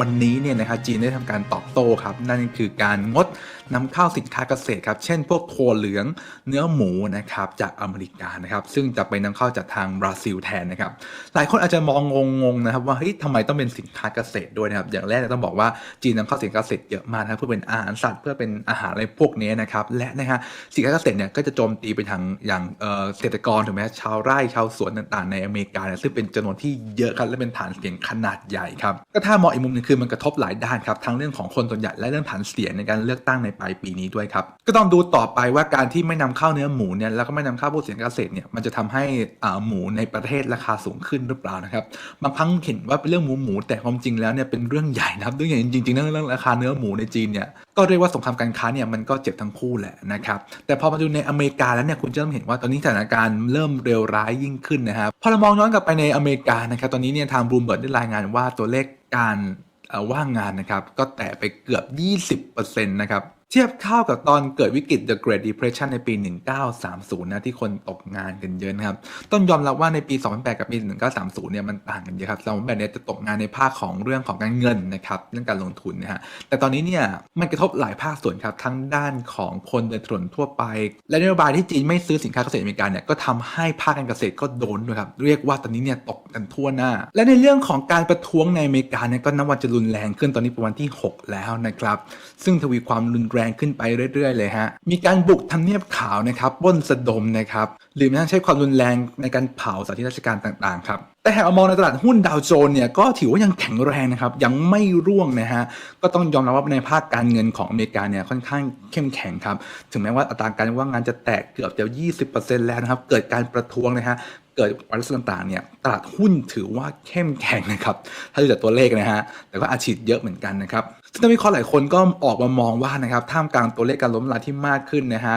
วันนี้เนี่ยนะครับจีนได้ทำการตอบโต้ครับ นั่นคือการงดนำเข้าสินค้าเกษตรครับ เช่นพวกถั่วเหลืองเนื้อหมูนะครับจากอเมริกานะครับ ซึ่งจะไปนำเข้าจากทางบราซิลแทนนะครับ หลายคนอาจจะมองงงๆนะครับ ว่าเฮ้ยทำไมต้องเป็นสินค้าเกษตรด้วยนะครับ อย่างแรกเนี่ยต้องบอกว่าจีนนำเข้าสินค้าเกษตรเยอะมากนะเพื่อเป็นอาหารสัตว์เพื่อเป็นอาหารอะไรพวกนี้นะครับ และนะฮะสินค้าเกษตรเนี่ยก็จะโจมตีไปทางอย่างเกษตรกรถูกไหมชาวไร่ชาวสวนต่างๆ ในอเมริกาเนี่ยซึ่งเป็นจำนวนที่เยอะครับและเป็นฐานเสียงขนาดใหญ่ครับก็ถ้ามองอีกมุมนึงคือมันกระทบหลายด้านครับทั้งเรื่องของคนส่วนใหญ่และเรื่องฐานเสียงในการเลือกตั้งในปลายปีนี้ด้วยครับก็ต้องดูต่อไปว่าการที่ไม่นำเข้าเนื้อหมูเนี่ยแล้วก็ไม่นำเข้าพวกสินค้าเกษตรเนี่ยมันจะทำให้อ่าหมูในประเทศราคาสูงขึ้นหรือเปล่านะครับบางครั้งเห็นว่าเป็นเรื่องหมูหมูแต่ความจริงแล้วเนี่ยเป็นเรื่องใหญ่นะครับเรื่องใหญ่จริงๆเรื่องเรื่องราคาเนื้อหมูในจีนเนี่ยก็เรียกว่าสงครามการค้าเนี่ยมันก็เจ็บทั้งคู่แหละนะครับแต่พอมาดูในอเมริกาแล้วเนี่ยคุณจะเริ่มเห็นว่าตอนนี้สถานการณ์เริ่มเร็วร้ายยิ่งขึ้นนะครับพอเรามองย้อนกลับไปในอเมริกานะครับตอนนี้เนี่ยทางบลูเบิร์ดได้รายงานว่าตัวเลข การว่างงานนะครับ ก็แตะไปเกือบ 20%นะครับ ทียบเท่ากับตอนเกิดวิกฤต The Great Depression ในปี 1930 นะที่คนตกงานกันเยอะนะครับ ต้องยอมรับว่าในปี 2008 กับปี 1930 เนี่ยมันต่างกันเยอะครับ2008เนี่ยจะตกงานในภาคของเรื่องของการเงินนะครับเรื่องการลงทุนนะฮะ แต่ตอนนี้เนี่ยมันกระทบหลายภาคส่วนครับทั้งด้านของคนเดินถนนทั่วไป และนโยบายที่จีนไม่ซื้อสินค้าเกษตรอเมริกาเนี่ยก็ทำให้ภาคการเกษตรก็โดนด้วยครับเรียกว่าตอนนี้เนี่ยตกกันทั่วหน้า และในเรื่องของการประท้วงในอเมริกาเนี่ยก็นับวันจะรุนแรงขึ้นตอนนี้เป็นวันที่ 6 แล้วนะครับซึ่งทวีความรุนแรงขึ้นไปเรื่อยๆ เลยฮะ มีการบุกทำเนียบขาวนะครับป้นสะดมนะครับ หรือแม้กระทั่งใช้ความรุนแรงในการเผาสถานที่ราชการต่างๆ ครับ แต่หากมองในตลาดหุ้นดาวโจนส์เนี่ยก็ถือว่ายังแข็งแรงนะครับ ยังไม่ร่วงนะฮะ ก็ต้องยอมรับว่าในภาคการเงินของอเมริกาเนี่ยค่อนข้างเข้มแข็งครับ ถึงแม้ว่าอัตราการว่างงานจะแตะเกือบจะ 20%แล้วนะครับ เกิดการประท้วงนะฮะ เกิดวัลัต่างๆเนี่ยตลาดหุ้นถือว่าเข้มแข็งนะครับถ้าดูจากตัวเลขนะฮะแต่ก็อาชีพเยอะเหมือนกันนะครับซึ่งนักวิเคราะห์หลายคนก็ออกมามองว่านะครับท่ามกลางตัวเลขการล้มละลายที่มากขึ้นนะฮะ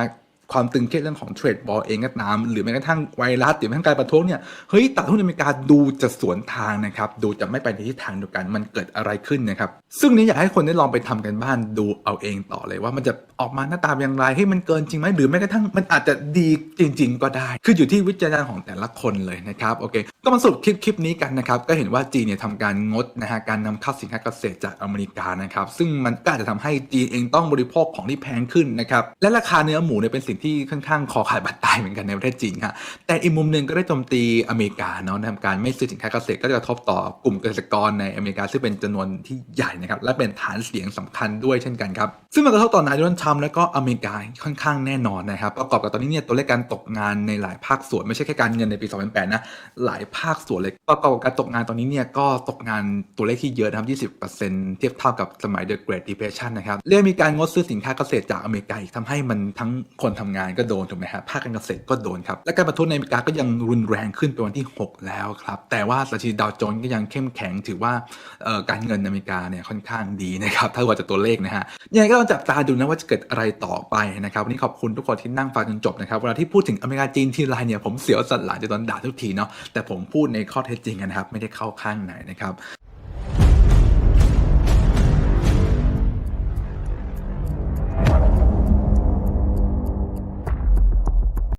ความตึงเครียดเรื่องของเทรดบอลเองก็ตาม หรือแม้กระทั่งไวรัสหรือแม้กระทั่งการประท้วงเนี่ยเฮ้ยตลาดหุ้นอเมริกาดูจะสวนทางนะครับดูจะไม่ไปในทิศทางเดียวกันมันเกิดอะไรขึ้นนะครับซึ่งนี้อยากให้คนได้ลองไปทำกันบ้านดูเอาเองต่อเลยว่ามันจะออกมาหน้าตาอย่างไรให้มันเกินจริงไหมหรือแม้กระทั่งมันอาจจะดีจริง ๆ ก็ได้ คืออยู่ที่วิจารณญาณของแต่ละคนเลยนะครับโอเค ก็มาสรุปคลิปคลิปนี้กันนะครับก็เห็นว่าจีนเนี่ยทำการงดนะฮะการนำเข้าสินค้าเกษตรจากอเมริกานะครับซึ่งมันก็อาจจะทำให้จีนเองต้องบริโภคของที่แพงขึ้นนะครับและราคาเนื้อหมูเนี่ยเป็นสิที่ค่อนข้างคอขาดบาดตายเหมือนกันในประเทศจีนครับแต่อีกมุมหนึ่งก็ได้โจมตีอเมริกาเนาะการไม่ซื้อสินค้าเกษตรก็จะกระทบต่อกลุ่มเกษตรกรในอเมริกาซึ่งเป็นจำนวนที่ใหญ่นะครับและเป็นฐานเสียงสำคัญด้วยเช่นกันครับซึ่งมันกระทบต่อนายโดนัลด์ทรัมป์และก็อเมริกาค่อนข้างแน่นอนนะครับประกอบกับตอนนี้เนี่ยตัวเลขการตกงานในหลายภาคส่วนไม่ใช่แค่การเงินในปี 2008 นะหลายภาคส่วนเลยประกอบกับการตกงานตอนนี้เนี่ยก็ตกงานตัวเลขที่เยอะนะครับ20%เทียบเท่ากับสมัย The Great Depression นะครับเรื่องมีการงดซื้อสินค้าเกษตรจากอเมริกาอีกทำให้มันทั้งคนทำงานก็โดนถูกไหมครับภาคการเกษตรก็โดนครับและการประท้วงในอเมริกาก็ยังรุนแรงขึ้นเป็นวันที่ 6 แล้วครับแต่ว่าดัชนีดาวโจนส์ก็ยังเข้มแข็งถือว่าการเงินอเมริกาเนี่ยค่อนข้างดีนะครับถ้าว่าจากตัวเลขนะฮะยังไงก็ต้องจับตาดูนะว่าจะเกิดอะไรต่อไปนะครับวันนี้ขอบคุณทุกคนที่นั่งฟังจนจบนะครับเวลาที่พูดถึงอเมริกาจีนทีไรเนี่ยผมเสียวสันหลังจะโดนด่าทุกทีเนาะแต่ผมพูดในข้อเท็จจริงนะครับไม่ได้เข้าข้างไหนนะครับ